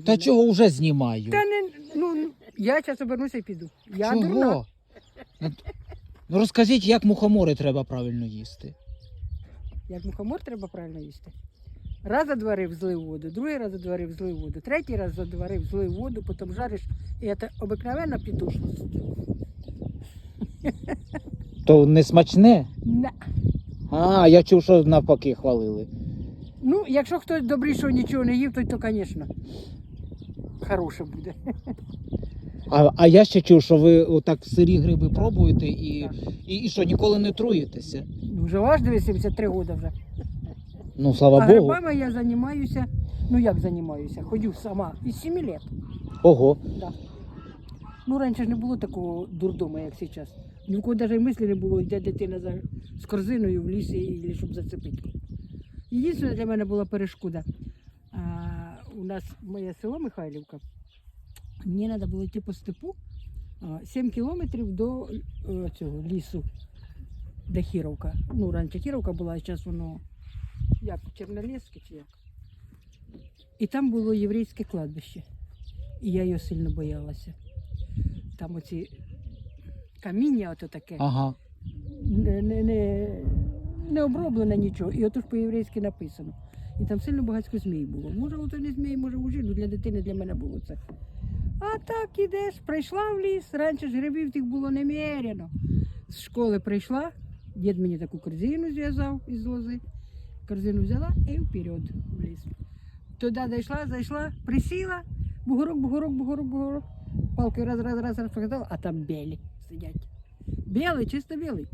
Та чого вже знімаю? Та не, ну, я зараз обернуся і піду. Я дурна. Чого? Ну, Ну розкажіть, як мухомори треба правильно їсти. Як мухомор треба правильно їсти. Раз задварив злив воду, другий раз задварив злив воду, третій раз задварив злив воду, потім жариш. І це обикновенна підушність. То не смачне? На. А, я чув, що навпаки хвалили. Ну, якщо хтось добрішого нічого не їв, то, то звісно, хороше буде. А, а я ще чув, що ви отак сирі гриби пробуєте і, і, і що, ніколи не труїтеся. Ну, Вже ваш 73 роки вже. Ну, слава а Богу. грибами я займаюся, ну як займаюся, ходю сама із 7 років. Ого. Да. Ну, раніше ж не було такого дурдома, як зараз. Ні в кого навіть мислі не було, йде дитина за, з корзиною в лісі, і- щоб зацепити. Єдине для мене була перешкода. У нас моє село Михайлівка. Мені треба було йти по степу 7 кілометрів до е, цього лісу, де Хіровка. Ну, раніше Хіровка була, а зараз воно як Чернолєське чи як. І там було єврейське кладбище. І я його сильно боялася. Там оці каміння, ото таке, Ага. не, не, не, не оброблене нічого. І ото ж по-єврейськи написано. І там сильно багатько змій було. Може, ото не змій, може уже, ну для дитини для мене було це. А так ідеш, прийшла в ліс, раніше ж грибів тих було немерено. З школи прийшла, дід мені таку корзину зв'язав із лози. Корзину взяла і вперед в ліс. Туди дійшла, зайшла, присіла, бугорок, бугорок, бугорок, бугорок. Палкою раз, раз, раз, раз показала, а там білі сидять. Білий, чисто білий.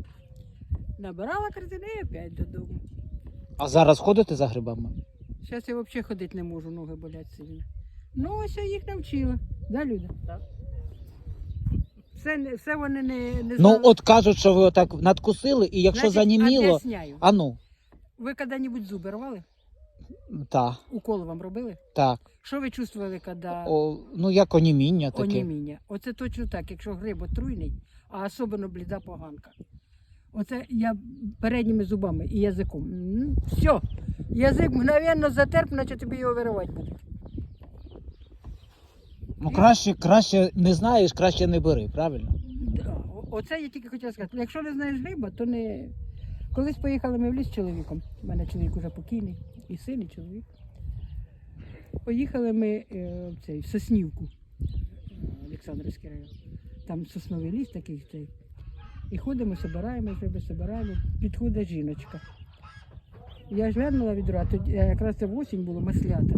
Набирала корзину і опять додому. А зараз ходите за грибами? Зараз я взагалі ходити не можу, ноги болять сильно. Ну, ось я їх навчила. Да, Люда? Так. Все, не- все вони не, не Ну, знали. от кажуть, що ви отак надкусили, і якщо Значить, заніміло. об'ясняю. А ну, Ви коли-небудь зуби рвали? так, Укол вам робили? так. Що ви чувствували, коли О, ну як оніміння таке. оніміння? Оце точно так, якщо гриб отруйний, а особливо бліда поганка. Оце я передніми зубами і язиком. Все. Язик мгновенно затерп, наче тобі його виривати будуть. Ну краще, краще не знаєш, краще не бери, правильно? Да, Оце я тільки хотіла сказати. Якщо не знаєш гриба, то не. Колись поїхали ми в ліс з чоловіком. У мене чоловік уже покійний, і син, і чоловік. Поїхали ми е, в цей, в Соснівку, е, Олександрівський район. Там сосновий ліс такий. Цей. І ходимо, збираємо гриби, збираємо. Підходить жіночка. Я ж глянула відро, а тоді е, якраз це в осінь було маслята.